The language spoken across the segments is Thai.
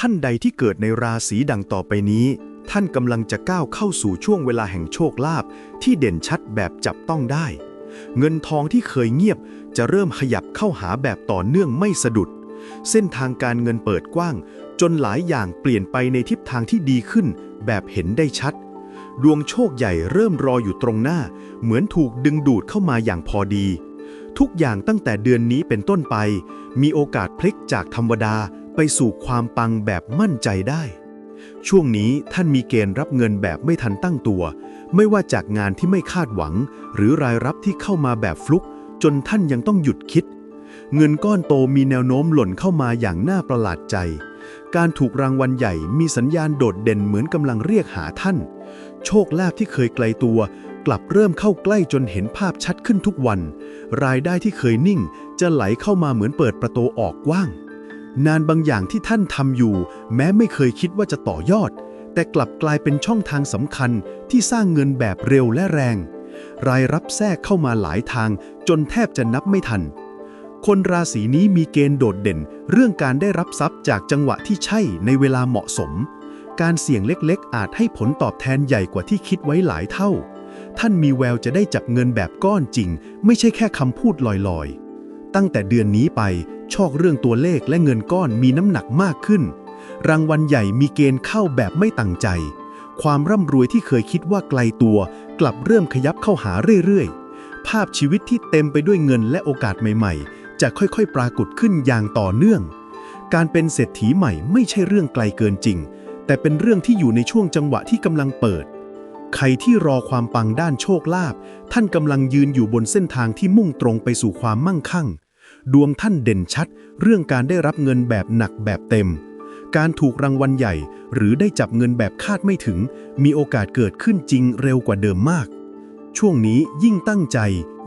ท่านใดที่เกิดในราศีดังต่อไปนี้ ท่านกำลังจะก้าวเข้าสู่ช่วงเวลาแห่งโชคลาภที่เด่นชัดแบบจับต้องได้ เงินทองที่เคยเงียบจะเริ่มขยับเข้าหาแบบต่อเนื่องไม่สะดุด เส้นทางการเงินเปิดกว้าง จนหลายอย่างเปลี่ยนไปในทิศทางที่ดีขึ้น แบบเห็นได้ชัด ดวงโชคใหญ่เริ่มรออยู่ตรงหน้า เหมือนถูกดึงดูดเข้ามาอย่างพอดี ทุกอย่างตั้งแต่เดือนนี้เป็นต้นไป มีโอกาสพลิกจากธรรมดา ไปสู่ความปังแบบมั่นใจได้ ช่วงนี้ท่านมีเกณฑ์รับเงินแบบไม่ทันตั้งตัว ไม่ว่าจากงานที่ไม่คาดหวัง หรือรายรับที่เข้ามาแบบฟลุก จนท่านยังต้องหยุดคิด เงินก้อนโตมีแนวโน้มหล่นเข้ามาอย่างน่าประหลาดใจ การถูกรางวัลใหญ่มีสัญญาณโดดเด่นเหมือนกำลังเรียกหาท่าน โชคลาภที่เคยไกลตัวกลับเริ่มเข้าใกล้จนเห็นภาพชัดขึ้นทุกวัน รายได้ที่เคยนิ่ง จะไหลเข้ามาเหมือนเปิดประตูออกกว้าง งานบางอย่างที่ท่านทำอยู่ แม้ไม่เคยคิดว่าจะต่อยอด แต่กลับกลายเป็นช่องทางสำคัญที่สร้างเงินแบบเร็วและแรง รายรับแทรกเข้ามาหลายทาง จนแทบจะนับไม่ทัน คนราศีนี้มีเกณฑ์โดดเด่น เรื่องการได้รับทรัพย์จากจังหวะที่ใช่ในเวลาเหมาะสม การเสี่ยงเล็กๆ อาจให้ผลตอบแทนใหญ่กว่าที่คิดไว้หลายเท่า ท่านมีแววจะได้จับเงินแบบก้อนจริง ไม่ใช่แค่คำพูดลอยๆ ตั้งแต่เดือนนี้ไป โชคเรื่องตัวเลขและเงินก้อนมีน้ำหนักมากขึ้น รางวัลใหญ่มีเกณฑ์เข้าแบบไม่ตั้งใจ ความร่ำรวยที่เคยคิดว่าไกลตัว กลับเริ่มขยับเข้าหาเรื่อยๆ ภาพชีวิตที่เต็มไปด้วยเงินและโอกาสใหม่ๆ จะค่อยๆ ปรากฏขึ้นอย่างต่อเนื่อง การเป็นเศรษฐีใหม่ไม่ใช่เรื่องไกลเกินจริง แต่เป็นเรื่องที่อยู่ในช่วงจังหวะที่กำลังเปิดใครที่รอความปังด้านโชคลาภท่านกำลังยืนอยู่บนเส้นทางที่มุ่งตรงไปสู่ความมั่งคั่ง ดวงท่านเด่นชัด เรื่องการได้รับเงินแบบหนักแบบเต็ม การถูกรางวัลใหญ่ หรือได้จับเงินแบบคาดไม่ถึง มีโอกาสเกิดขึ้นจริงเร็วกว่าเดิมมาก ช่วงนี้ยิ่งตั้งใจ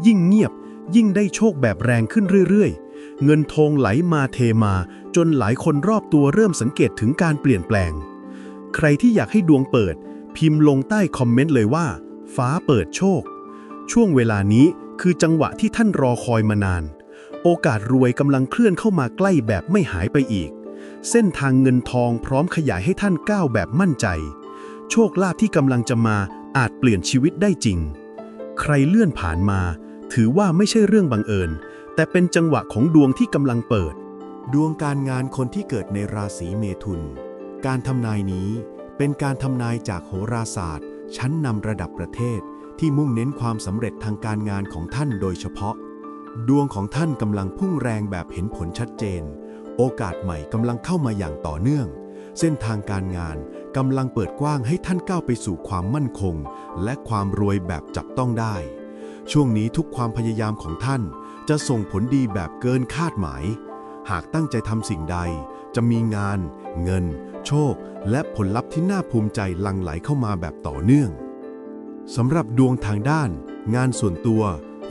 ยิ่งเงียบ ยิ่งได้โชคแบบแรงขึ้นเรื่อยๆ เงินทองไหลมาเทมา จนหลายคนรอบตัวเริ่มสังเกตถึงการเปลี่ยนแปลง ใครที่อยากให้ดวงเปิด พิมพ์ลงใต้คอมเมนต์เลยว่า ฟ้าเปิดโชค ช่วงเวลานี้คือจังหวะที่ท่านรอคอยมานาน โอกาสรวยกำลังเคลื่อนเข้ามาใกล้แบบไม่หายไปอีก เส้นทางเงินทองพร้อมขยายให้ท่านก้าวแบบมั่นใจ โชคลาภที่กำลังจะมาอาจเปลี่ยนชีวิตได้จริง ใครเลื่อนผ่านมา ถือว่าไม่ใช่เรื่องบังเอิญ แต่เป็นจังหวะของดวงที่กำลังเปิด ดวงการงานคนที่เกิดในราศีเมถุน การทำนายนี้เป็นการทำนายจากโหราศาสตร์ ชั้นนำระดับประเทศที่มุ่งเน้นความสำเร็จทางการงานของท่านโดยเฉพาะ ดวงของท่านกำลังพุ่งแรงแบบเห็นผลชัดเจน โอกาสใหม่กำลังเข้ามาอย่างต่อเนื่อง เส้นทางการงานกำลังเปิดกว้างให้ท่านก้าวไปสู่ความมั่นคง และความรวยแบบจับต้องได้ ช่วงนี้ทุกความพยายามของท่านจะส่งผลดีแบบเกินคาดหมาย หากตั้งใจทำสิ่งใด จะมีงาน เงิน โชค และผลลัพธ์ที่น่าภูมิใจหลั่งไหลเข้ามาแบบต่อเนื่องสำหรับดวงทางด้าน งานส่วนตัว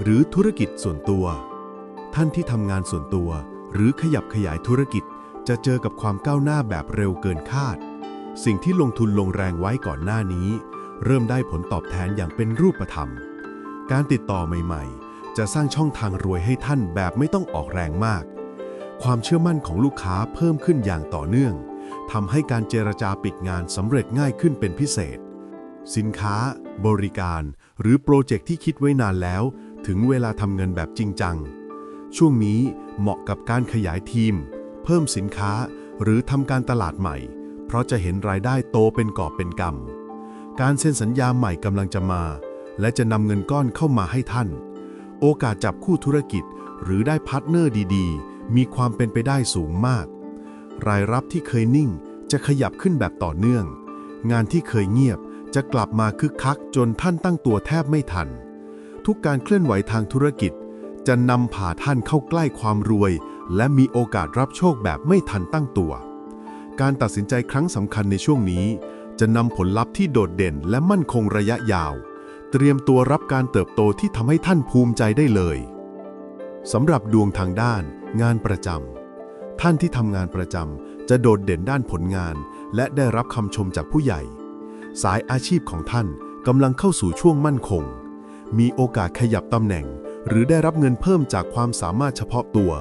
หรือธุรกิจส่วนตัว ท่านที่ทำงานส่วนตัว หรือขยับขยายธุรกิจจะเจอกับความก้าวหน้าแบบเร็วเกินคาด สิ่งที่ลงทุนลงแรงไว้ก่อนหน้านี้ เริ่มได้ผลตอบแทนอย่างเป็นรูปธรรม การติดต่อใหม่ ๆ จะสร้างช่องทางรวยให้ท่านแบบไม่ต้องออกแรงมาก ความเชื่อมั่นของลูกค้าเพิ่มขึ้นอย่างต่อเนื่องทำให้การเจรจาปิดงานสำเร็จง่ายขึ้นเป็นพิเศษ สินค้า บริการ หรือโปรเจกต์ที่คิดไว้นานแล้ว ถึงเวลาทำเงินแบบจริงจัง ช่วงนี้เหมาะกับการขยายทีม เพิ่มสินค้าหรือทำการตลาดใหม่ เพราะจะเห็นรายได้โตเป็นกอบเป็นกำการเซ็นสัญญาใหม่กำลังจะมา และจะนำเงินก้อนเข้ามาให้ท่าน โอกาสจับคู่ธุรกิจหรือได้พาร์ทเนอร์ดีๆ มีความเป็นไปได้สูงมาก รายรับที่เคยนิ่งจะขยับขึ้นแบบต่อเนื่อง งานที่เคยเงียบจะกลับมาคึกคักจนท่านตั้งตัวแทบไม่ทัน ทุกการเคลื่อนไหวทางธุรกิจ จะนำพาท่านเข้าใกล้ความรวย และมีโอกาสรับโชคแบบไม่ทันตั้งตัว การตัดสินใจครั้งสำคัญในช่วงนี้ จะนำผลลัพธ์ที่โดดเด่นและมั่นคงระยะยาว เตรียมตัวรับการเติบโตที่ทำให้ท่านภูมิใจได้เลยสำหรับดวงทางด้าน งานประจำท่านที่ทำงานประจำจะโดดเด่นด้านผลงาน และได้รับคำชมจากผู้ใหญ่ สายอาชีพของท่านกำลังเข้าสู่ช่วงมั่นคง มีโอกาสขยับตำแหน่ง หรือได้รับเงินเพิ่มจากความสามารถเฉพาะตัว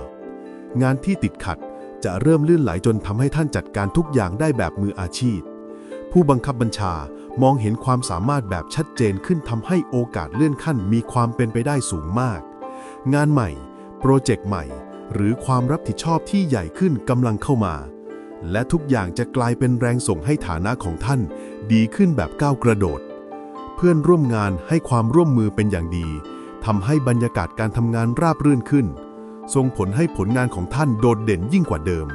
งานที่ติดขัดจะเริ่มลื่นไหลจนทำให้ท่านจัดการทุกอย่างได้แบบมืออาชีพ ผู้บังคับบัญชามองเห็นความสามารถแบบชัดเจนขึ้นทำให้โอกาสเลื่อนขั้นมีความเป็นไปได้สูงมาก งานใหม่ โปรเจกต์ใหม่ หรือความรับผิดชอบที่ใหญ่ขึ้นกำลังเข้ามา และทุกอย่างจะกลายเป็นแรงส่งให้ฐานะของท่าน ดีขึ้นแบบก้าวกระโดด เพื่อนร่วมงานให้ความร่วมมือเป็นอย่างดีทำให้บรรยากาศการทำงานราบรื่นขึ้น ส่งผลให้ผลงานของท่านโดดเด่นยิ่งกว่าเดิม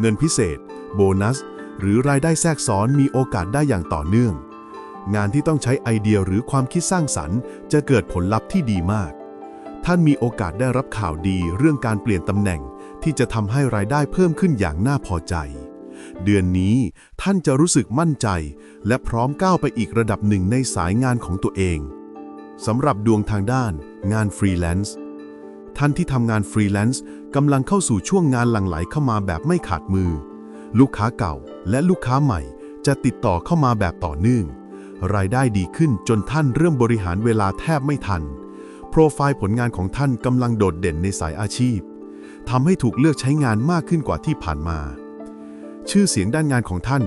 เงินพิเศษ โบนัส หรือรายได้แทรกซ้อนมีโอกาสได้อย่างต่อเนื่อง งานที่ต้องใช้ไอเดียหรือความคิดสร้างสรรค์ จะเกิดผลลัพธ์ที่ดีมาก ท่านมีโอกาสได้รับข่าวดีเรื่องการเปลี่ยนตำแหน่ง ที่จะทำให้รายได้เพิ่มขึ้นอย่างน่าพอใจ เดือนนี้ท่านจะรู้สึกมั่นใจ และพร้อมก้าวไปอีกระดับหนึ่งในสายงานของตัวเองสำหรับดวงทางด้านงานฟรีแลนซ์ท่านที่ทำงานฟรีแลนซ์กำลังเข้าสู่ช่วงงานหลั่งไหลเข้ามาแบบไม่ขาดมือ ลูกค้าเก่าและลูกค้าใหม่ จะติดต่อเข้ามาแบบต่อเนื่อง รายได้ดีขึ้นจนท่านเริ่มบริหารเวลาแทบไม่ทัน โปรไฟล์ผลงานของท่านกำลังโดดเด่นในสายอาชีพทำให้ถูกเลือกใช้งานมากขึ้นกว่าที่ผ่านมา ชื่อเสียงด้านงานของท่าน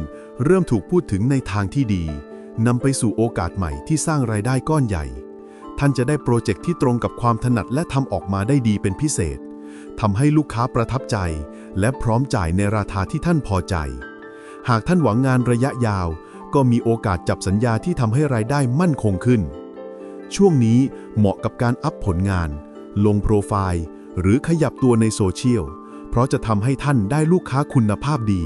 เริ่มถูกพูดถึงในทางที่ดีนำไปสู่โอกาสใหม่ที่สร้างรายได้ก้อนใหญ่ ท่านจะได้โปรเจกต์ที่ตรงกับความถนัดและทำออกมาได้ดีเป็นพิเศษทำให้ลูกค้าประทับใจ และพร้อมจ่ายในราคาที่ท่านพอใจ หากท่านหวังงานระยะยาว ก็มีโอกาสจับสัญญาที่ทำให้รายได้มั่นคงขึ้น ช่วงนี้เหมาะกับการอัพผลงาน ลงโปรไฟล์ หรือขยับตัวในโซเชียล เพราะจะทำให้ท่านได้ลูกค้าคุณภาพดี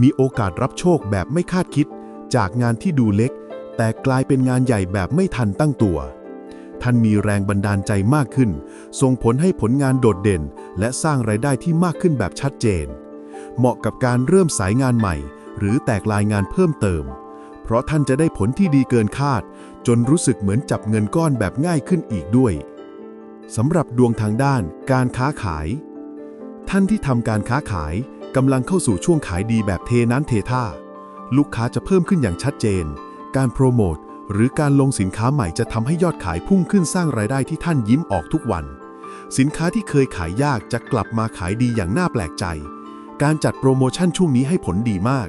มีโอกาสรับโชคแบบไม่คาดคิด จากงานที่ดูเล็ก แต่กลายเป็นงานใหญ่แบบไม่ทันตั้งตัว ท่านมีแรงบันดาลใจมากขึ้น ส่งผลให้ผลงานโดดเด่น และสร้างรายได้ที่มากขึ้นแบบชัดเจน เหมาะกับการเริ่มสายงานใหม่ หรือแตกลายงานเพิ่มเติม เพราะท่านจะได้ผลที่ดีเกินคาด จนรู้สึกเหมือนจับเงินก้อนแบบง่ายขึ้นอีกด้วยสำหรับดวงทางด้านการค้าขาย ท่านที่ทำการค้าขาย กำลังเข้าสู่ช่วงขายดีแบบเทน้ำเทท่า ลูกค้าจะเพิ่มขึ้นอย่างชัดเจน การโปรโมทหรือการลงสินค้าใหม่จะทำให้ยอดขายพุ่งขึ้นสร้างรายได้ที่ท่านยิ้มออกทุกวัน สินค้าที่เคยขายยากจะกลับมาขายดีอย่างน่าแปลกใจ การจัดโปรโมชั่นช่วงนี้ให้ผลดีมาก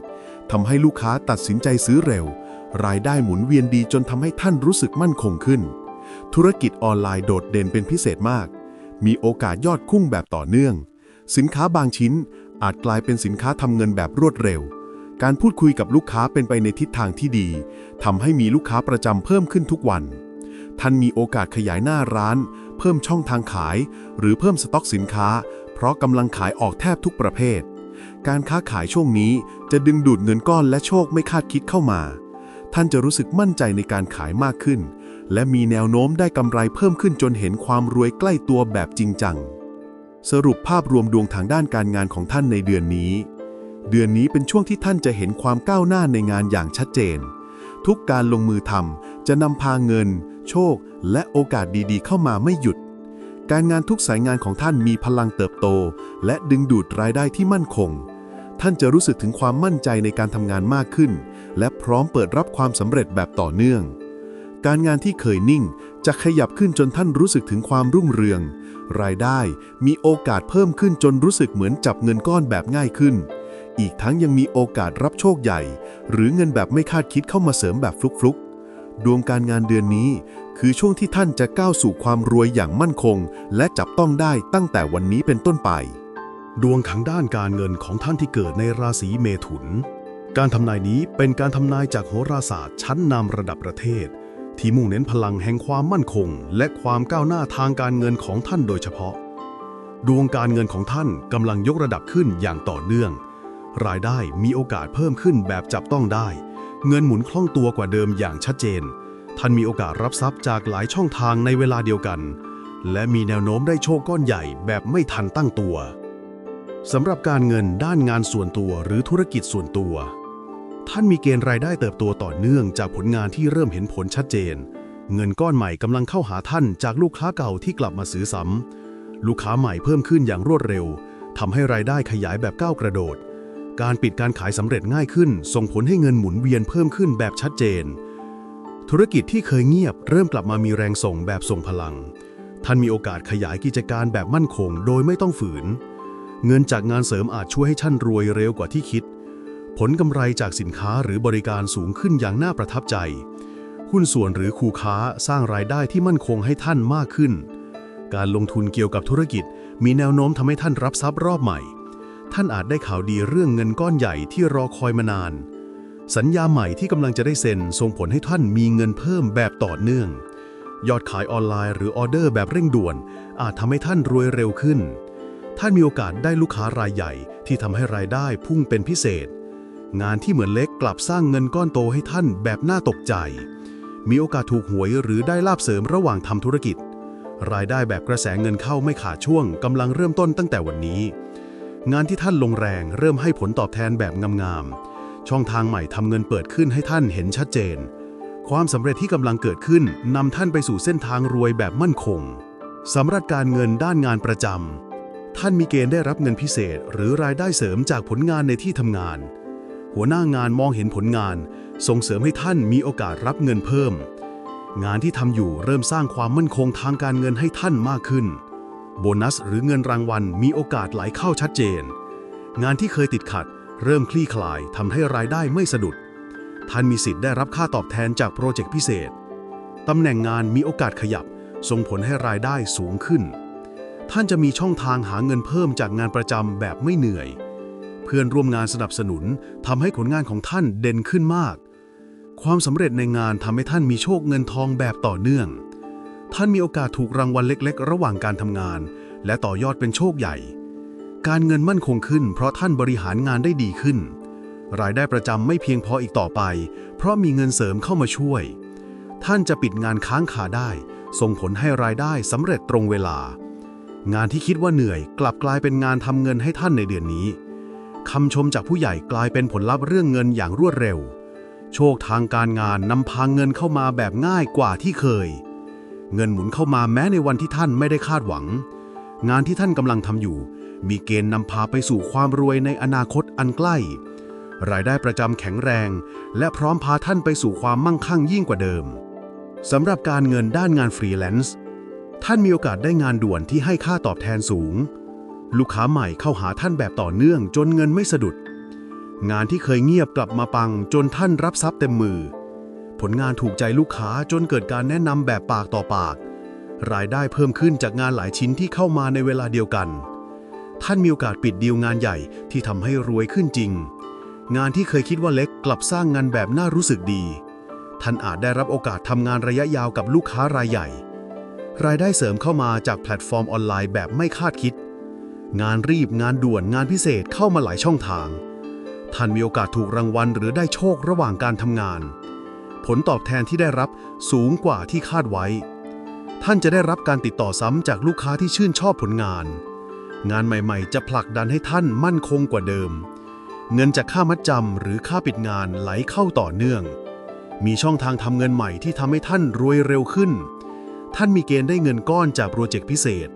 ทำให้ลูกค้าตัดสินใจซื้อเร็ว รายได้หมุนเวียนดีจนทำให้ท่านรู้สึกมั่นคงขึ้น ธุรกิจออนไลน์โดดเด่นเป็นพิเศษมาก มีโอกาสยอดพุ่งแบบต่อเนื่อง สินค้าบางชิ้น อาจกลายเป็นสินค้าทำเงินแบบรวดเร็ว การพูดคุยกับลูกค้าเป็นไปในทิศทางที่ดีทำให้มีลูกค้าประจำเพิ่มขึ้นทุกวัน ท่านมีโอกาสขยายหน้าร้าน เพิ่มช่องทางขาย หรือเพิ่มสต็อกสินค้า เพราะกำลังขายออกแทบทุกประเภท การค้าขายช่วงนี้จะดึงดูดเงินก้อนและโชคไม่คาดคิดเข้ามา ท่านจะรู้สึกมั่นใจในการขายมากขึ้น และมีแนวโน้มได้กำไรเพิ่มขึ้นจนเห็นความรวยใกล้ตัวแบบจริงจัง สรุปภาพรวมดวงทางด้านการงานของท่านในเดือนนี้ เดือนนี้เป็นช่วงที่ท่านจะเห็นความก้าวหน้าในงานอย่างชัดเจน ทุกการลงมือทำจะนำพาเงิน โชค และโอกาสดีๆ เข้ามาไม่หยุด การงานทุกสายงานของท่านมีพลังเติบโต และดึงดูดรายได้ที่มั่นคง ท่านจะรู้สึกถึงความมั่นใจในการทำงานมากขึ้น และพร้อมเปิดรับความสำเร็จแบบต่อเนื่อง การงานที่เคยนิ่งจะขยับขึ้นจนท่านรู้สึกถึงความรุ่งเรือง รายได้มีโอกาสเพิ่มขึ้นจนรู้สึกเหมือนจับเงินก้อนแบบง่ายขึ้น อีกทั้งยังมีโอกาสรับโชคใหญ่ หรือเงินแบบไม่คาดคิดเข้ามาเสริมแบบฟลุกๆ ดวงการงานเดือนนี้ คือช่วงที่ท่านจะก้าวสู่ความรวยอย่างมั่นคง และจับต้องได้ตั้งแต่วันนี้เป็นต้นไป ดวงทางด้านการเงินของท่านที่เกิดในราศีเมถุน การทำนายนี้เป็นการทำนายจากโหราศาสตร์ชั้นนำระดับประเทศ ที่มุ่งเน้นพลังแห่งความมั่นคง และความก้าวหน้าทางการเงินของท่านโดยเฉพาะ ดวงการเงินของท่านกำลังยกระดับขึ้นอย่างต่อเนื่อง รายได้มีโอกาสเพิ่มขึ้นแบบจับต้องได้ เงินหมุนคล่องตัวกว่าเดิมอย่างชัดเจน ท่านมีโอกาสรับทรัพย์จากหลายช่องทางในเวลาเดียวกัน และมีแนวโน้มได้โชคก้อนใหญ่แบบไม่ทันตั้งตัวสำหรับการเงินด้านงานส่วนตัวหรือธุรกิจส่วนตัว ท่านมีเกณฑ์รายได้เติบโตต่อเนื่องจากผลงานที่เริ่มเห็นผลชัดเจน เงินก้อนใหม่กำลังเข้าหาท่านจากลูกค้าเก่าที่กลับมาซื้อซ้ำลูกค้าใหม่เพิ่มขึ้นอย่างรวดเร็วทำให้รายได้ขยายแบบก้าวกระโดด การปิดการขายสำเร็จง่ายขึ้น ส่งผลให้เงินหมุนเวียนเพิ่มขึ้นแบบชัดเจน ธุรกิจที่เคยเงียบเริ่มกลับมามีแรงส่งแบบส่งพลัง ท่านมีโอกาสขยายกิจการแบบมั่นคง โดยไม่ต้องฝืน เงินจากงานเสริมอาจช่วยให้ท่านรวยเร็วกว่าที่คิด ผลกำไรจากสินค้าหรือบริการสูงขึ้นอย่างน่าประทับใจ หุ้นส่วนหรือคู่ค้าสร้างรายได้ที่มั่นคงให้ท่านมากขึ้น การลงทุนเกี่ยวกับธุรกิจ มีแนวโน้มทำให้ท่านรับทรัพย์รอบใหม่ ท่านอาจได้ข่าวดีเรื่องเงินก้อนใหญ่ที่รอคอยมานาน สัญญาใหม่ที่กำลังจะได้เซ็นส่งผลให้ท่านมีเงินเพิ่มแบบต่อเนื่อง ยอดขายออนไลน์หรือออเดอร์แบบเร่งด่วน อาจทำให้ท่านรวยเร็วขึ้น ท่านมีโอกาสได้ลูกค้ารายใหญ่ที่ทำให้รายได้พุ่งเป็นพิเศษ งานที่เหมือนเล็กกลับสร้างเงินก้อนโตให้ท่านแบบน่าตกใจ มีโอกาสถูกหวยหรือได้ลาบเสริมระหว่างทำธุรกิจ รายได้แบบกระแสเงินเข้าไม่ขาดช่วงกำลังเริ่มต้นตั้งแต่วันนี้ งานที่ท่านลงแรงเริ่มให้ผลตอบแทนแบบงามๆ ช่องทางใหม่ทำเงินเปิดขึ้นให้ท่านเห็นชัดเจน ความสำเร็จที่กำลังเกิดขึ้นนำท่านไปสู่เส้นทางรวยแบบมั่นคงสำหรับการเงินด้านงานประจำท่านมีเกณฑ์ได้รับเงินพิเศษ หรือรายได้เสริมจากผลงานในที่ทำงาน หัวหน้างานมองเห็นผลงาน ส่งเสริมให้ท่านมีโอกาสรับเงินเพิ่ม งานที่ทำอยู่เริ่มสร้างความมั่นคงทางการเงินให้ท่านมากขึ้น โบนัสหรือเงินรางวัลมีโอกาสไหลเข้าชัดเจน งานที่เคยติดขัด เริ่มคลี่คลายทำให้รายได้ไม่สะดุด ท่านมีสิทธิ์ได้รับค่าตอบแทนจากโปรเจกต์พิเศษตำแหน่งงานมีโอกาสขยับ ส่งผลให้รายได้สูงขึ้น ท่านจะมีช่องทางหาเงินเพิ่มจากงานประจำแบบไม่เหนื่อย เพื่อนร่วมงานสนับสนุนทำให้ผลงานของท่านเด่นขึ้นมาก ความสำเร็จในงานทำให้ท่านมีโชคเงินทองแบบต่อเนื่อง ท่านมีโอกาสถูกรางวัลเล็ก ๆ ระหว่างการทำงาน และต่อยอดเป็นโชคใหญ่ การเงินมั่นคงขึ้น เพราะท่านบริหารงานได้ดีขึ้น รายได้ประจำไม่เพียงพออีกต่อไป เพราะมีเงินเสริมเข้ามาช่วย ท่านจะปิดงานค้างคาได้ ส่งผลให้รายได้สำเร็จตรงเวลา งานที่คิดว่าเหนื่อย กลับกลายเป็นงานทำเงินให้ท่านในเดือนนี้ คำชมจากผู้ใหญ่กลายเป็นผลลัพธ์เรื่องเงินอย่างรวดเร็ว โชคทางการงานนำพางเงินเข้ามาแบบง่ายกว่าที่เคย เงินหมุนเข้ามาแม้ในวันที่ท่านไม่ได้คาดหวัง งานที่ท่านกำลังทำอยู่ มีเกณฑ์นำพาไปสู่ความรวยในอนาคตอันใกล้ รายได้ประจำแข็งแรง และพร้อมพาท่านไปสู่ความมั่งคั่งยิ่งกว่าเดิมสำหรับการเงินด้านงานฟรีแลนซ์ท่านมีโอกาสได้งานด่วนที่ให้ค่าตอบแทนสูง ลูกค้าใหม่เข้าหาท่านแบบต่อเนื่องจนเงินไม่สะดุด งานที่เคยเงียบกลับมาปังจนท่านรับทรัพย์เต็มมือ ผลงานถูกใจลูกค้าจนเกิดการแนะนำแบบปากต่อปาก รายได้เพิ่มขึ้นจากงานหลายชิ้นที่เข้ามาในเวลาเดียวกัน ท่านมีโอกาสปิดดีลงานใหญ่ที่ทำให้รวยขึ้นจริง งานที่เคยคิดว่าเล็กกลับสร้างงานแบบน่ารู้สึกดี ท่านอาจได้รับโอกาสทำงานระยะยาวกับลูกค้ารายใหญ่ รายได้เสริมเข้ามาจากแพลตฟอร์มออนไลน์แบบไม่คาดคิด งานรีบงานด่วนงานพิเศษเข้ามาหลายช่องทาง ท่านมีโอกาสถูกรางวัลหรือได้โชคระหว่างการทำงาน ผลตอบแทนที่ได้รับสูงกว่าที่คาดไว้ ท่านจะได้รับการติดต่อซ้ำจากลูกค้าที่ชื่นชอบผลงาน งานใหม่ๆ จะผลักดันให้ท่านมั่นคงกว่าเดิม เงินจากค่ามัดจำหรือค่าปิดงานไหลเข้าต่อเนื่อง มีช่องทางทำเงินใหม่ที่ทำให้ท่านรวยเร็วขึ้น ท่านมีเกณฑ์ได้เงินก้อนจากโปรเจกต์พิเศษ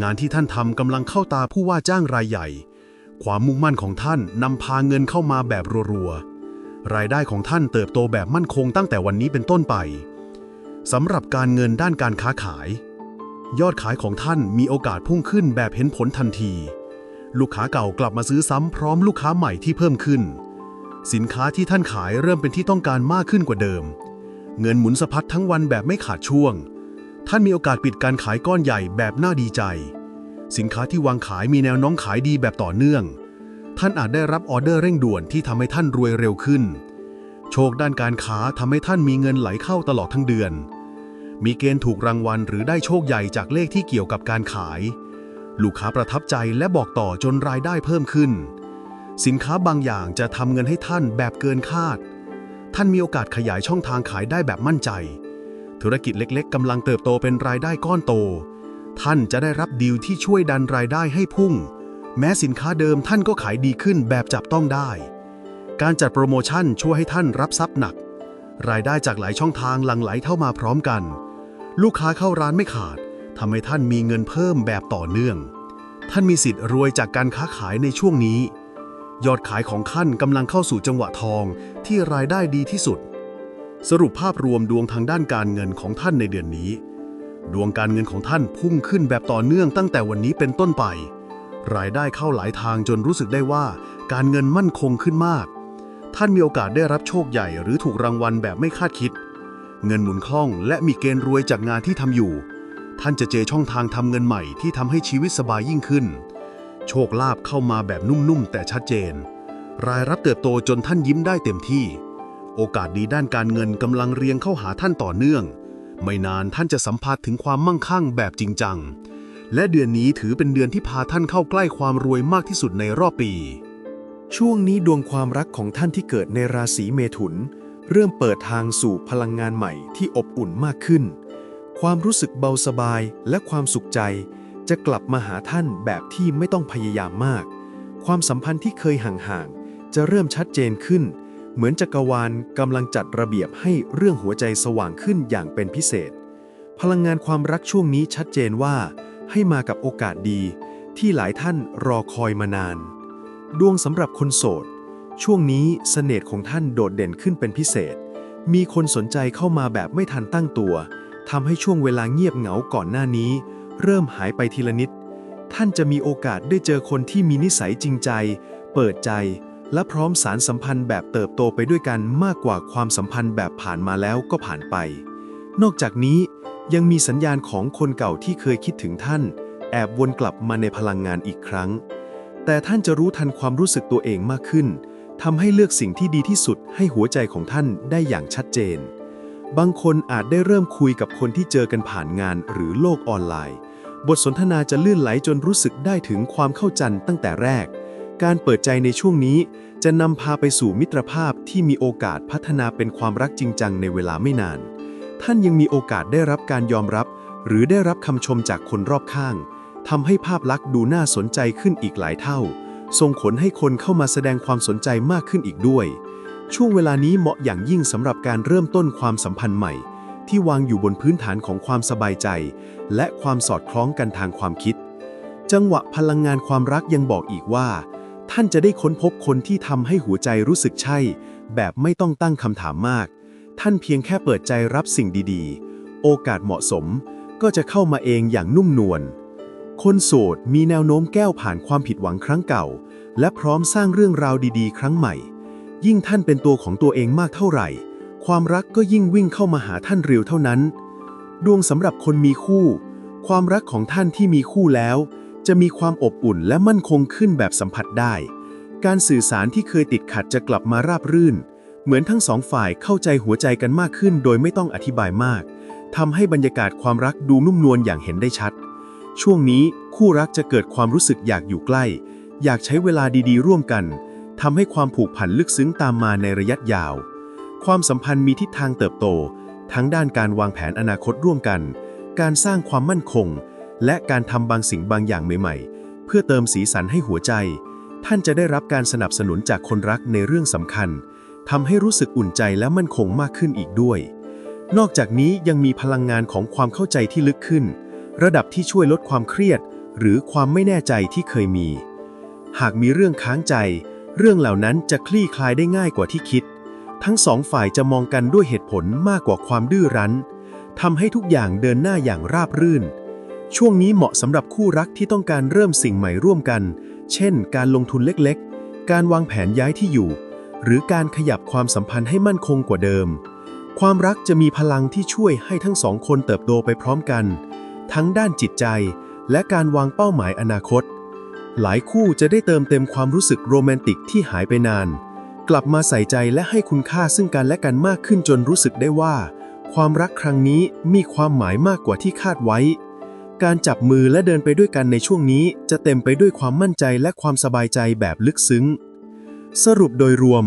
งานที่ท่านทำกำลังเข้าตาผู้ว่าจ้างรายใหญ่ ความมุ่งมั่นของท่านนำพาเงินเข้ามาแบบรัวๆ รายได้ของท่านเติบโตแบบมั่นคงตั้งแต่วันนี้เป็นต้นไปสำหรับการเงินด้านการค้าขาย ยอดขายของท่านมีโอกาสพุ่งขึ้นแบบเห็นผลทันที ลูกค้าเก่ากลับมาซื้อซ้ำพร้อมลูกค้าใหม่ที่เพิ่มขึ้น สินค้าที่ท่านขายเริ่มเป็นที่ต้องการมากขึ้นกว่าเดิม เงินหมุนสะพัดทั้งวันแบบไม่ขาดช่วง ท่านมีโอกาสปิดการขายก้อนใหญ่แบบน่าดีใจ สินค้าที่วางขายมีแนวน้มขายดีแบบต่อเนื่อง ท่านอาจได้รับออเดอร์เร่งด่วนที่ทำให้ท่านรวยเร็วขึ้น โชคด้านการค้าทำให้ท่านมีเงินไหลเข้าตลอดทั้งเดือน มีเกณฑ์ถูกรางวัลหรือได้โชคใหญ่จากเลขที่เกี่ยวกับการขาย ลูกค้าประทับใจและบอกต่อจนรายได้เพิ่มขึ้น สินค้าบางอย่างจะทำเงินให้ท่านแบบเกินคาด ท่านมีโอกาสขยายช่องทางขายได้แบบมั่นใจ ธุรกิจเล็กๆกำลังเติบโตเป็นรายได้ก้อนโต ท่านจะได้รับดีลที่ช่วยดันรายได้ให้พุ่ง แม้สินค้าเดิมท่านก็ขายดีขึ้นแบบจับต้องได้ การจัดโปรโมชั่นช่วยให้ท่านรับทรัพย์หนัก รายได้จากหลายช่องทางหลั่งไหลเข้ามาพร้อมกัน ลูกค้าเข้าร้านไม่ขาดทำให้ท่านมีเงินเพิ่มแบบต่อเนื่อง ท่านมีสิทธิ์รวยจากการค้าขายในช่วงนี้ ยอดขายของท่านกำลังเข้าสู่จังหวะทองที่รายได้ดีที่สุด สรุปภาพรวมดวงทางด้านการเงินของท่านในเดือนนี้ ดวงการเงินของท่านพุ่งขึ้นแบบต่อเนื่องตั้งแต่วันนี้เป็นต้นไป รายได้เข้าหลายทางจนรู้สึกได้ว่าการเงินมั่นคงขึ้นมาก ท่านมีโอกาสได้รับโชคใหญ่หรือถูกรางวัลแบบไม่คาดคิด เงินหมุนคล่องและมีเกณฑ์รวยจากงานที่ทำอยู่ ท่านจะเจอช่องทางทำเงินใหม่ที่ทำให้ชีวิตสบายยิ่งขึ้น โชคลาภเข้ามาแบบนุ่มๆแต่ชัดเจน รายรับเติบโตจนท่านยิ้มได้เต็มที่ โอกาสดีด้านการเงินกำลังเรียงเข้าหาท่านต่อเนื่อง ไม่นานท่านจะสัมผัสถึงความมั่งคั่งแบบจริงจัง และเดือนนี้ถือเป็นเดือนที่พาท่านเข้าใกล้ความรวยมากที่สุดในรอบปี ช่วงนี้ดวงความรักของท่านที่เกิดในราศีเมถุน เริ่มเปิดทางสู่พลังงานใหม่ที่อบอุ่นมากขึ้น ความรู้สึกเบาสบายและความสุขใจ จะกลับมาหาท่านแบบที่ไม่ต้องพยายามมาก ความสัมพันธ์ที่เคยห่างๆจะเริ่มชัดเจนขึ้น เหมือนจักรวาลกำลังจัดระเบียบให้เรื่องหัวใจสว่างขึ้นอย่างเป็นพิเศษ พลังงานความรักช่วงนี้ชัดเจนว่า ให้มากับโอกาสดี ที่หลายท่านรอคอยมานาน ดวงสำหรับคนโสด ช่วงนี้เสน่ห์ของท่านโดดเด่นขึ้นเป็นพิเศษ มีคนสนใจเข้ามาแบบไม่ทันตั้งตัวทำให้ช่วงเวลาเงียบเหงาก่อนหน้านี้ เริ่มหายไปทีละนิด ท่านจะมีโอกาสได้เจอคนที่มีนิสัยจริงใจ เปิดใจ และพร้อมสารสัมพันธ์แบบเติบโตไปด้วยกันมากกว่าความสัมพันธ์แบบผ่านมาแล้วก็ผ่านไป นอกจากนี้ยังมีสัญญาณของคนเก่าที่เคยคิดถึงท่าน แอบวนกลับมาในพลังงานอีกครั้ง แต่ท่านจะรู้ทันความรู้สึกตัวเองมากขึ้นทำให้เลือกสิ่งที่ดีที่สุดให้หัวใจของท่านได้อย่างชัดเจน บางคนอาจได้เริ่มคุยกับคนที่เจอกันผ่านงานหรือโลกออนไลน์ บทสนทนาจะลื่นไหลจนรู้สึกได้ถึงความเข้าใจตั้งแต่แรก การเปิดใจในช่วงนี้ จะนำพาไปสู่มิตรภาพที่มีโอกาสพัฒนาเป็นความรักจริงจังในเวลาไม่นาน ท่านยังมีโอกาสได้รับการยอมรับ หรือได้รับคำชมจากคนรอบข้างทำให้ภาพลักษณ์ดูน่าสนใจขึ้นอีกหลายเท่า ส่งผลให้คนเข้ามาแสดงความสนใจมากขึ้นอีกด้วย ช่วงเวลานี้เหมาะอย่างยิ่งสำหรับการเริ่มต้นความสัมพันธ์ใหม่ ที่วางอยู่บนพื้นฐานของความสบายใจ และความสอดคล้องกันทางความคิด จังหวะพลังงานความรักยังบอกอีกว่า ท่านจะได้ค้นพบคนที่ทำให้หัวใจรู้สึกใช่ แบบไม่ต้องตั้งคำถามมาก ท่านเพียงแค่เปิดใจรับสิ่งดีๆ โอกาสเหมาะสมก็จะเข้ามาเองอย่างนุ่มนวล คนโสดมีแนวโน้มแก้วผ่านความผิดหวังครั้งเก่า และพร้อมสร้างเรื่องราวดีๆ ครั้งใหม่ ยิ่งท่านเป็นตัวของตัวเองมากเท่าไหร่ ความรักก็ยิ่งวิ่งเข้ามาหาท่านเร็วเท่านั้น ดวงสำหรับคนมีคู่ ความรักของท่านที่มีคู่แล้ว จะมีความอบอุ่นและมั่นคงขึ้นแบบสัมผัสได้ การสื่อสารที่เคยติดขัดจะกลับมาราบรื่น เหมือนทั้งสองฝ่ายเข้าใจหัวใจกันมากขึ้นโดยไม่ต้องอธิบายมากทำให้บรรยากาศความรักดูนุ่มนวลอย่างเห็นได้ชัด ช่วงนี้คู่รักจะเกิดความรู้สึกอยากอยู่ใกล้ อยากใช้เวลาดีๆ ร่วมกันทำให้ความผูกพันลึกซึ้งตามมาในระยะยาว ความสัมพันธ์มีทิศทางเติบโต ทั้งด้านการวางแผนอนาคตร่วมกัน การสร้างความมั่นคง และการทำบางสิ่งบางอย่างใหม่ๆ เพื่อเติมสีสันให้หัวใจ ท่านจะได้รับการสนับสนุนจากคนรักในเรื่องสำคัญทำให้รู้สึกอุ่นใจและมั่นคงมากขึ้นอีกด้วย นอกจากนี้ยังมีพลังงานของความเข้าใจที่ลึกขึ้น ระดับที่ช่วยลดความเครียด หรือความไม่แน่ใจที่เคยมี หากมีเรื่องค้างใจ เรื่องเหล่านั้นจะคลี่คลายได้ง่ายกว่าที่คิด ทั้งสองฝ่ายจะมองกันด้วยเหตุผลมากกว่าความดื้อรั้นทำให้ทุกอย่างเดินหน้าอย่างราบรื่น ช่วงนี้เหมาะสำหรับคู่รักที่ต้องการเริ่มสิ่งใหม่ร่วมกัน เช่น การลงทุนเล็กๆ การวางแผนย้ายที่อยู่ หรือการขยับความสัมพันธ์ให้มั่นคงกว่าเดิม ความรักจะมีพลังที่ช่วยให้ทั้งสองคนเติบโตไปพร้อมกัน ทั้งด้านจิตใจ และการวางเป้าหมายอนาคต หลายคู่จะได้เติมเต็มความรู้สึกโรแมนติกที่หายไปนาน กลับมาใส่ใจและให้คุณค่าซึ่งกันและกันมากขึ้นจนรู้สึกได้ว่า ความรักครั้งนี้มีความหมายมากกว่าที่คาดไว้ การจับมือและเดินไปด้วยกันในช่วงนี้จะเต็มไปด้วยความมั่นใจและความสบายใจแบบลึกซึ้ง สรุปโดยรวม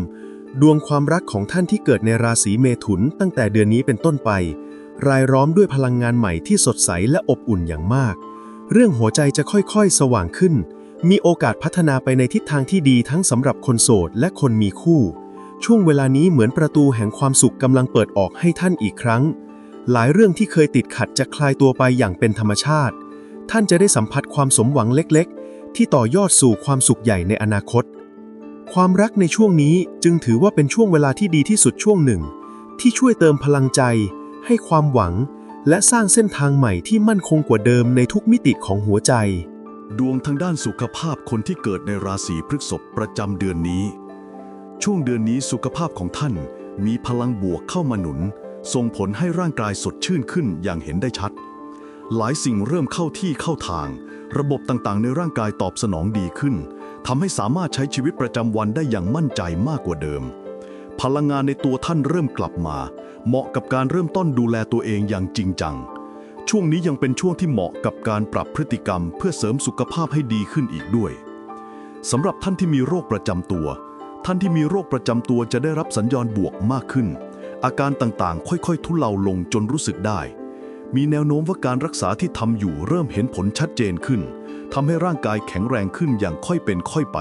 ดวงความรักของท่านที่เกิดในราศีเมถุนตั้งแต่เดือนนี้เป็นต้นไป รายล้อมด้วยพลังงานใหม่ที่สดใสและอบอุ่นอย่างมาก เรื่องหัวใจจะค่อยๆ สว่างขึ้น มีโอกาสพัฒนาไปในทิศทางที่ดีทั้งสำหรับคนโสดและคนมีคู่ ช่วงเวลานี้เหมือนประตูแห่งความสุขกำลังเปิดออกให้ท่านอีกครั้ง หลายเรื่องที่เคยติดขัดจะคลายตัวไปอย่างเป็นธรรมชาติ ท่านจะได้สัมผัสความสมหวังเล็กๆ ที่ต่อยอดสู่ความสุขใหญ่ในอนาคต ความรักในช่วงนี้จึงถือว่าเป็นช่วงเวลาที่ดีที่สุดช่วงหนึ่ง ที่ช่วยเติมพลังใจ ให้ความหวัง และสร้างเส้นทางใหม่ที่มั่นคงกว่าเดิมในทุกมิติของหัวใจ ดวงทางด้านสุขภาพคนที่เกิดในราศีพฤษภประจำเดือนนี้ ช่วงเดือนนี้สุขภาพของท่านมีพลังบวกเข้ามาหนุน ส่งผลให้ร่างกายสดชื่นขึ้นอย่างเห็นได้ชัด หลายสิ่งเริ่มเข้าที่เข้าทาง ระบบต่างๆ ในร่างกายตอบสนองดีขึ้นทำให้สามารถใช้ชีวิตประจำวันได้อย่างมั่นใจมากกว่าเดิม พลังงานในตัวท่านเริ่มกลับมา เหมาะกับการเริ่มต้นดูแลตัวเองอย่างจริงจัง ช่วงนี้ยังเป็นช่วงที่เหมาะกับการปรับพฤติกรรม เพื่อเสริมสุขภาพให้ดีขึ้นอีกด้วยสำหรับท่านที่มีโรคประจำตัว ท่านที่มีโรคประจำตัวจะได้รับสัญญาณบวกมากขึ้น อาการต่างๆ ค่อยๆ ทุเลาลงจนรู้สึกได้ มีแนวโน้มว่าการรักษาที่ทำอยู่เริ่มเห็นผลชัดเจนขึ้นทำให้ร่างกายแข็งแรงขึ้นอย่างค่อยเป็นค่อยไป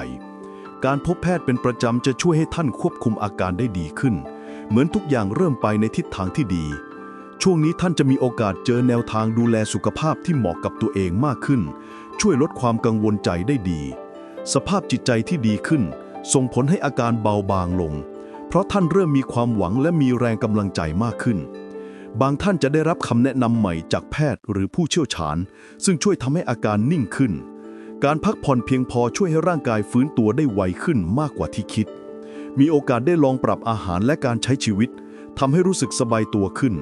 การพบแพทย์เป็นประจำจะช่วยให้ท่านควบคุมอาการได้ดีขึ้น เหมือนทุกอย่างเริ่มไปในทิศทางที่ดี ช่วงนี้ท่านจะมีโอกาสเจอแนวทางดูแลสุขภาพที่เหมาะกับตัวเองมากขึ้น ช่วยลดความกังวลใจได้ดี สภาพจิตใจที่ดีขึ้น ส่งผลให้อาการเบาบางลง ราะท่านเริ่มมีความหวังและมีแรงกำลังใจมากขึ้น บางท่านจะได้รับคำแนะนำใหม่จากแพทย์หรือผู้เชี่ยวชาญ ซึ่งช่วยทำให้อาการนิ่งขึ้น การพักผ่อนเพียงพอช่วยให้ร่างกายฟื้นตัวได้ไวขึ้นมากกว่าที่คิด มีโอกาสได้ลองปรับอาหารและการใช้ชีวิตทำให้รู้สึกสบายตัวขึ้น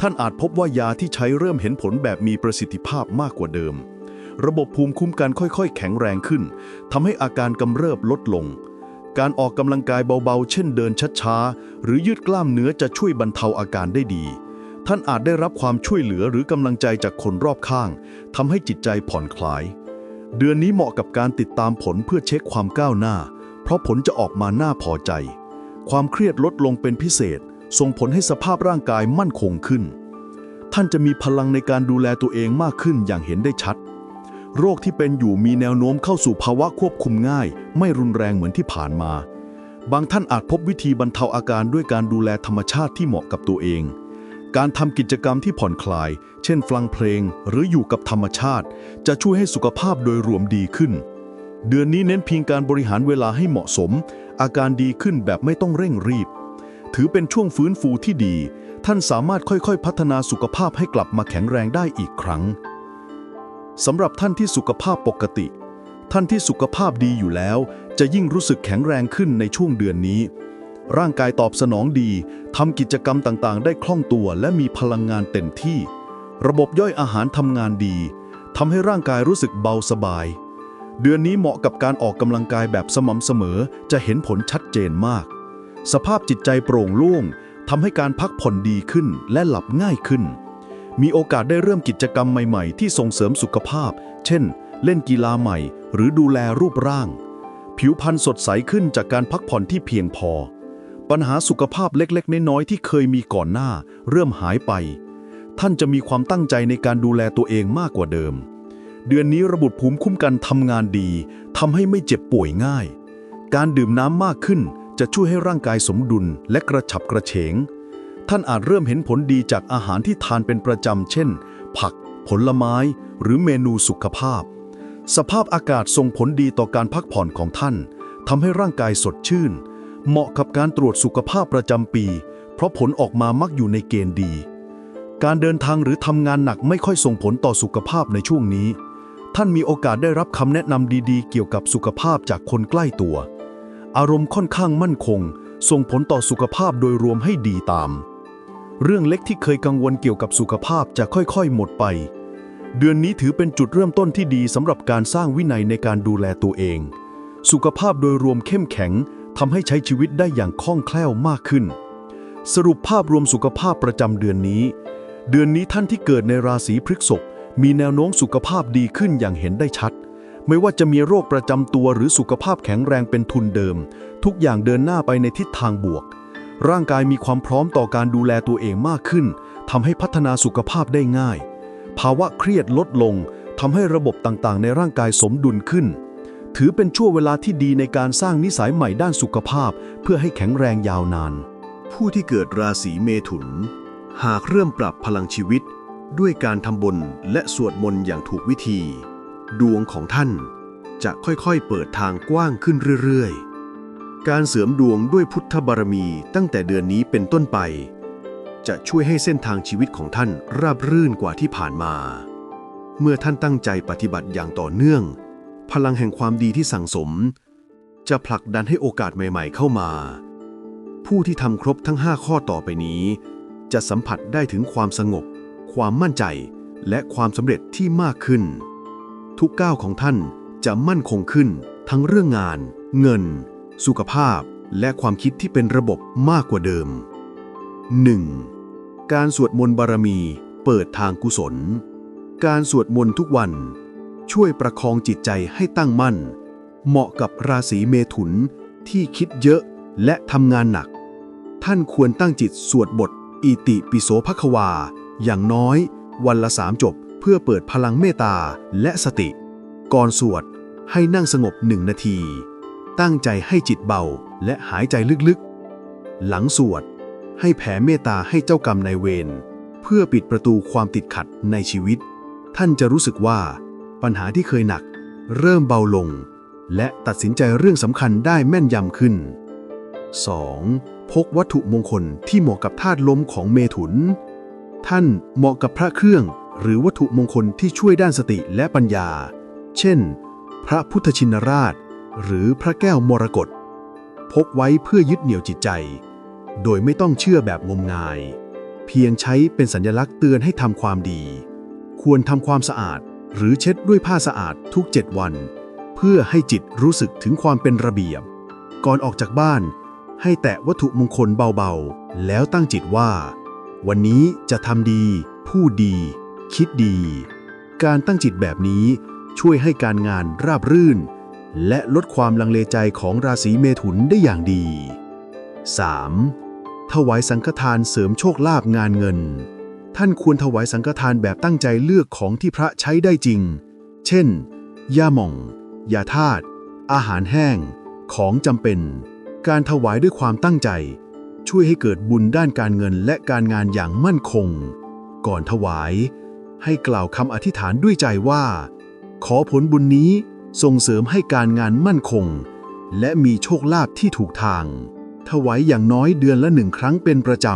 ท่านอาจพบว่ายาที่ใช้เริ่มเห็นผลแบบมีประสิทธิภาพมากกว่าเดิม ระบบภูมิคุ้มกันค่อยๆ แข็งแรงขึ้นทำให้อาการกำเริบลดลง การออกกำลังกายเบาๆ เช่นเดินช้าๆ หรือยืดกล้ามเนื้อจะช่วยบรรเทาอาการได้ดี ท่านอาจได้รับความช่วยเหลือหรือกำลังใจจากคนรอบข้างทำให้จิตใจผ่อนคลาย เดือนนี้เหมาะกับการติดตามผลเพื่อเช็คความก้าวหน้า เพราะผลจะออกมาน่าพอใจ ความเครียดลดลงเป็นพิเศษ ส่งผลให้สภาพร่างกายมั่นคงขึ้น ท่านจะมีพลังในการดูแลตัวเองมากขึ้นอย่างเห็นได้ชัด โรคที่เป็นอยู่มีแนวโน้มเข้าสู่ภาวะควบคุมง่าย ไม่รุนแรงเหมือนที่ผ่านมา บางท่านอาจพบวิธีบรรเทาอาการด้วยการดูแลธรรมชาติที่เหมาะกับตัวเอง การทำกิจกรรมที่ผ่อนคลาย เช่น ฟังเพลง หรืออยู่กับธรรมชาติ จะช่วยให้สุขภาพโดยรวมดีขึ้น เดือนนี้เน้นเพียงการบริหารเวลาให้เหมาะสม อาการดีขึ้นแบบไม่ต้องเร่งรีบ ถือเป็นช่วงฟื้นฟูที่ดี ท่านสามารถค่อยๆ พัฒนาสุขภาพให้กลับมาแข็งแรงได้อีกครั้ง สำหรับท่านที่สุขภาพปกติ ท่านที่สุขภาพดีอยู่แล้ว จะยิ่งรู้สึกแข็งแรงขึ้นในช่วงเดือนนี้ ร่างกายตอบสนองดีทำกิจกรรมต่างๆ ได้คล่องตัวและมีพลังงานเต็มที่ ระบบย่อยอาหารทำงานดีทำให้ร่างกายรู้สึกเบาสบาย เดือนนี้เหมาะกับการออกกำลังกายแบบสม่ำเสมอจะเห็นผลชัดเจนมาก สภาพจิตใจโปร่งโล่งทำให้การพักผ่อนดีขึ้นและหลับง่ายขึ้น มีโอกาสได้เริ่มกิจกรรมใหม่ๆ ที่ส่งเสริมสุขภาพ เช่น เล่นกีฬาใหม่ หรือดูแลรูปร่าง ผิวพรรณสดใสขึ้นจากการพักผ่อนที่เพียงพอ ปัญหาสุขภาพเล็กๆ น้อยๆ ที่เคยมีก่อนหน้า เริ่มหายไป ท่านจะมีความตั้งใจในการดูแลตัวเองมากกว่าเดิม เดือนนี้ระบบภูมิคุ้มกันทำงานดีทำให้ไม่เจ็บป่วยง่าย การดื่มน้ำมากขึ้นจะช่วยให้ร่างกายสมดุลและกระฉับกระเฉง ท่านอาจเริ่มเห็นผลดีจากอาหารที่ทานเป็นประจำ เช่น ผัก ผลไม้ หรือเมนูสุขภาพ สภาพอากาศส่งผลดีต่อการพักผ่อนของท่านทำให้ร่างกายสดชื่น เหมาะกับการตรวจสุขภาพประจำปี เพราะผลออกมามักอยู่ในเกณฑ์ดี การเดินทางหรือทำงานหนักไม่ค่อยส่งผลต่อสุขภาพในช่วงนี้ ท่านมีโอกาสได้รับคำแนะนำดีๆ เกี่ยวกับสุขภาพจากคนใกล้ตัว อารมณ์ค่อนข้างมั่นคง ส่งผลต่อสุขภาพโดยรวมให้ดีตาม เรื่องเล็กที่เคยกังวลเกี่ยวกับสุขภาพจะค่อยๆ หมดไป เดือนนี้ถือเป็นจุดเริ่มต้นที่ดีสำหรับการสร้างวินัยในการดูแลตัวเอง สุขภาพโดยรวมเข้มแข็งทำให้ใช้ชีวิตได้อย่างคล่องแคล่วมากขึ้น สรุปภาพรวมสุขภาพประจำเดือนนี้ เดือนนี้ท่านที่เกิดในราศีพฤษภมีแนวโน้มสุขภาพดีขึ้นอย่างเห็นได้ชัด ไม่ว่าจะมีโรคประจำตัวหรือสุขภาพแข็งแรงเป็นทุนเดิม ทุกอย่างเดินหน้าไปในทิศทางบวก ร่างกายมีความพร้อมต่อการดูแลตัวเองมากขึ้นทำให้พัฒนาสุขภาพได้ง่าย ภาวะเครียดลดลงทำให้ระบบต่างๆ ในร่างกายสมดุลขึ้น ถือเป็นช่วงเวลาที่ดีในการสร้างนิสัยใหม่ด้านสุขภาพ เพื่อให้แข็งแรงยาวนาน ผู้ที่เกิดราศีเมถุน หากเริ่มปรับพลังชีวิต ด้วยการทำบุญและสวดมนต์อย่างถูกวิธี ดวงของท่านจะค่อยๆ เปิดทางกว้างขึ้นเรื่อยๆ การเสริมดวงด้วยพุทธบารมีตั้งแต่เดือนนี้เป็นต้นไป จะช่วยให้เส้นทางชีวิตของท่านราบรื่นกว่าที่ผ่านมา เมื่อท่านตั้งใจปฏิบัติอย่างต่อเนื่อง พลังแห่งความดีที่สั่งสม จะผลักดันให้โอกาสใหม่ๆเข้ามา ผู้ที่ทำครบทั้ง 5 ข้อต่อไปนี้ จะสัมผัสได้ถึงความสงบ ความมั่นใจ และความสำเร็จที่มากขึ้น ทุกก้าวของท่านจะมั่นคงขึ้น ทั้งเรื่องงาน เงิน สุขภาพ และความคิดที่เป็นระบบมากกว่าเดิม 1. การสวดมนต์บารมี เปิดทางกุศล การสวดมนต์ทุกวัน ช่วยประคองจิตใจให้ตั้งมั่น เหมาะกับราศีเมถุนที่คิดเยอะและทำงานหนัก ท่านควรตั้งจิตสวดบท อิติปิโสภควา อย่างน้อย วันละสามจบเพื่อเปิดพลังเมตตาและสติ ก่อนสวดให้นั่งสงบหนึ่งนาที ตั้งใจให้จิตเบาและหายใจลึกๆ หลังสวด ให้แผ่เมตตาให้เจ้ากรรมนายเวรเพื่อปิดประตูความติดขัดในชีวิต ท่านจะรู้สึกว่า ปัญหาที่เคยหนัก เริ่มเบาลง และตัดสินใจเรื่องสำคัญได้แม่นยำขึ้น 2. พกวัตถุมงคลที่เหมาะกับธาตุลมของเมถุน ท่านเหมาะกับพระเครื่อง หรือวัตถุมงคลที่ช่วยด้านสติและปัญญา เช่น พระพุทธชินราช หรือพระแก้วมรกตพกไว้เพื่อยึดเหนี่ยวจิตใจ โดยไม่ต้องเชื่อแบบงมงาย เพียงใช้เป็นสัญลักษณ์เตือนให้ทำความดี ควรทำความสะอาดหรือเช็ดด้วยผ้าสะอาดทุก 7 วัน เพื่อให้จิตรู้สึกถึงความเป็นระเบียบ ก่อนออกจากบ้าน ให้แตะวัตถุมงคลเบาๆ แล้วตั้งจิตว่า วันนี้จะทำดี พูดดี คิดดี การตั้งจิตแบบนี้ช่วยให้การงานราบรื่น และลดความลังเลใจของราศีเมถุนได้อย่างดี 3. ถวายสังฆทานเสริมโชคลาภงานเงิน ท่านควรถวายสังฆทานแบบตั้งใจเลือกของที่พระใช้ได้จริง เช่น ยาหม่อง ยาธาตุอาหารแห้ง ของจำเป็น การถวายด้วยความตั้งใจ ช่วยให้เกิดบุญด้านการเงินและการงานอย่างมั่นคง ก่อนถวาย ให้กล่าวคำอธิษฐานด้วยใจว่า ขอผลบุญนี้ ส่งเสริมให้การงานมั่นคง และมีโชคลาภที่ถูกทาง ถวายอย่างน้อยเดือนละหนึ่งครั้งเป็นประจ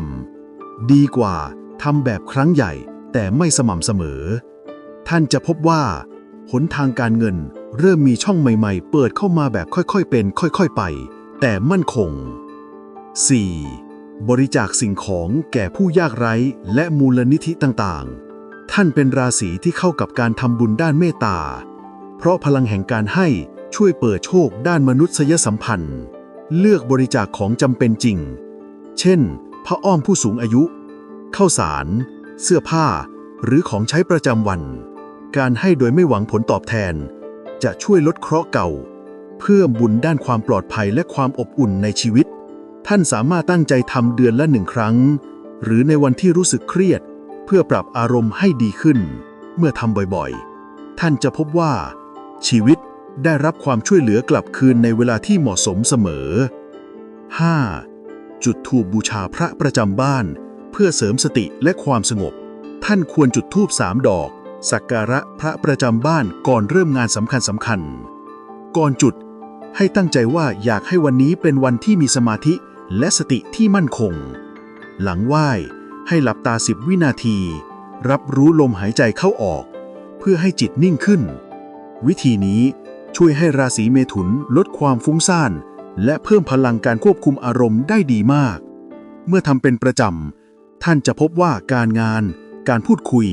ำ ดีกว่าทำแบบครั้งใหญ่แต่ไม่สม่ำเสมอ ท่านจะพบว่า หนทางการเงินเริ่มมีช่องใหม่ๆ เปิดเข้ามาแบบค่อยๆเป็น ค่อยๆไป แต่มั่นคง 4. บริจาคสิ่งของแก่ผู้ยากไร้และมูลนิธิต่างๆ ท่านเป็นราศีที่เข้ากับการทำบุญด้านเมตตา เพราะพลังแห่งการให้ช่วยเปิดโชคด้านมนุษยสัมพันธ์ เลือกบริจาคของจำเป็นจริง เช่นผ้าอ้อมผู้สูงอายุข้าวสาร เสื้อผ้า หรือของใช้ประจำวัน การให้โดยไม่หวังผลตอบแทน จะช่วยลดเคราะห์เก่า เพิ่มบุญด้านความปลอดภัยและความอบอุ่นในชีวิต ท่านสามารถตั้งใจทำเดือนละหนึ่งครั้ง หรือในวันที่รู้สึกเครียด เพื่อปรับอารมณ์ให้ดีขึ้น เมื่อทำบ่อยๆ ท่านจะพบว่า ชีวิตได้รับความช่วยเหลือกลับคืนในเวลาที่เหมาะสมเสมอ 5. จุดธูปบูชาพระประจำบ้าน เพื่อเสริมสติและความสงบ ท่านควรจุดธูปสามดอก สักการะพระประจำบ้านก่อนเริ่มงานสำคัญสำคัญ ก่อนจุด ให้ตั้งใจว่าอยากให้วันนี้เป็นวันที่มีสมาธิและสติที่มั่นคง หลังไหว้ให้หลับตาสิบวินาที รับรู้ลมหายใจเข้าออก เพื่อให้จิตนิ่งขึ้น วิธีนี้ช่วยให้ราศีเมถุนลดความฟุ้งซ่าน และเพิ่มพลังการควบคุมอารมณ์ได้ดีมาก เมื่อทำเป็นประจำ ท่านจะพบว่าการงาน การพูดคุย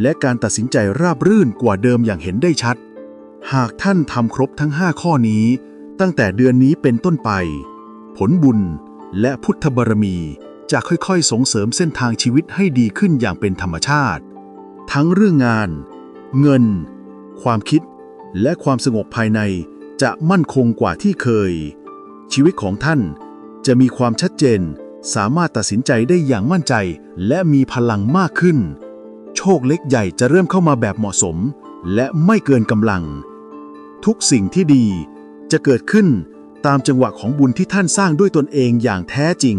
และการตัดสินใจราบรื่นกว่าเดิมอย่างเห็นได้ชัด หากท่านทำครบทั้ง 5 ข้อนี้ ตั้งแต่เดือนนี้เป็นต้นไป ผลบุญและพุทธบารมีจะค่อยๆ ส่งเสริมเส้นทางชีวิตให้ดีขึ้นอย่างเป็นธรรมชาติ ทั้งเรื่องงาน เงิน ความคิด และความสงบภายในจะมั่นคงกว่าที่เคย ชีวิตของท่านจะมีความชัดเจน สามารถตัดสินใจได้อย่างมั่นใจ และมีพลังมากขึ้น โชคเล็กใหญ่จะเริ่มเข้ามาแบบเหมาะสม และไม่เกินกำลัง ทุกสิ่งที่ดีจะเกิดขึ้นตามจังหวะของบุญที่ท่านสร้างด้วยตนเองอย่างแท้จริง